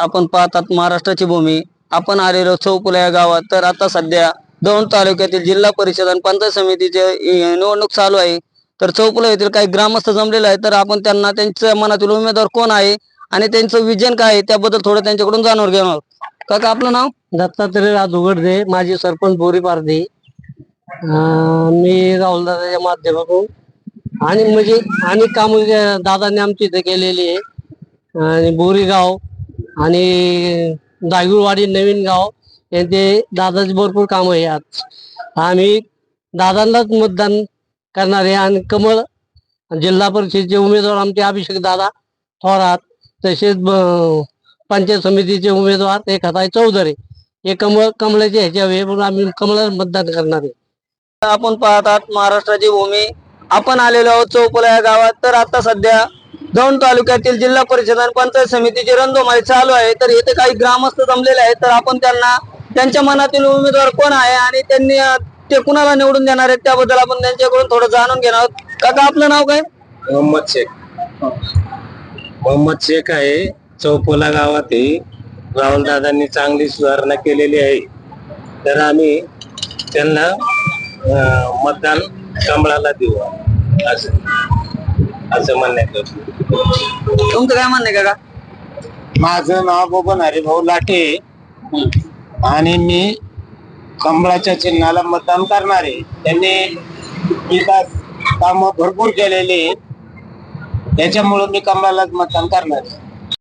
आपण पाहतात महाराष्ट्राची भूमी. आपण आलेलो चौपुला या गावात. तर आता सध्या दौंड तालुक्यातील जिल्हा परिषद आणि पंचायत समितीचे निवडणूक चालू आहे. तर चौपुला येथील काही ग्रामस्थ जमलेले आहेत. तर आपण त्यांना त्यांच्या मनातील उमेदवार कोण आहे आणि त्यांचं विजन काय आहे त्याबद्दल थोडं त्यांच्याकडून जाणून घेणार काका आपलं नाव? दत्तात्रय राज उघडदे माझी सरपंच बोरी पारधी. मी मी राहुलदादाच्या माध्यमातून. आणि म्हणजे अनेक कामं दादांनी आमची इथे केलेली आहे. आणि बोरीगाव आणि दागुळवाडी नवीन गाव यांचे दादाचे भरपूर कामं आहे आज आम्ही दादांनाच मतदान करणार आहे आणि कमळ जिल्हा परिषदेचे उमेदवार आमचे अभिषेक दादा थोरात तसेच पंचायत समितीचे उमेदवार एक हाताय चौधरी हे कमळ कमळाचे ह्याच्यावर म्हणून आम्ही कमळाला मतदान करणार आहे. आपण पाहतात महाराष्ट्राची भूमी. आपण आलेलो आहोत चौपला या गावात तर आता सध्या दौंड तालुक्यातील जिल्हा परिषद आणि पंचायत समितीची रणधुमाळी चालू आहे. तर इथे काही ग्रामस्थ जमलेले आहेत. तर आपण त्यांना त्यांच्या मनातील उमेदवार कोण आहे आणि त्यांनी ते कुणाला निवडून देणार आहेत त्याबद्दल आपण त्यांच्याकडून थोडं जाणून घेणार आहोत. काका आपलं नाव काय? मोहम्मद शेख. मोहम्मद शेख आहे. चौपोला गावात राहुल दादांनी चांगली सुधारणा केलेली आहे. तर आम्ही त्यांना मतदान कमळाला देऊ. असं. असं म्हणण्यात येतं. तुमचं काय म्हणणं आहे काका माझं नाव बबन हरिभाऊ लाटे आणि मी कमळाच्या चिन्हाला मतदान करणार आहे त्यांनी विकास काम भरपूर केलेले. त्याच्यामुळं मी कमळालाच मतदान करणार आहे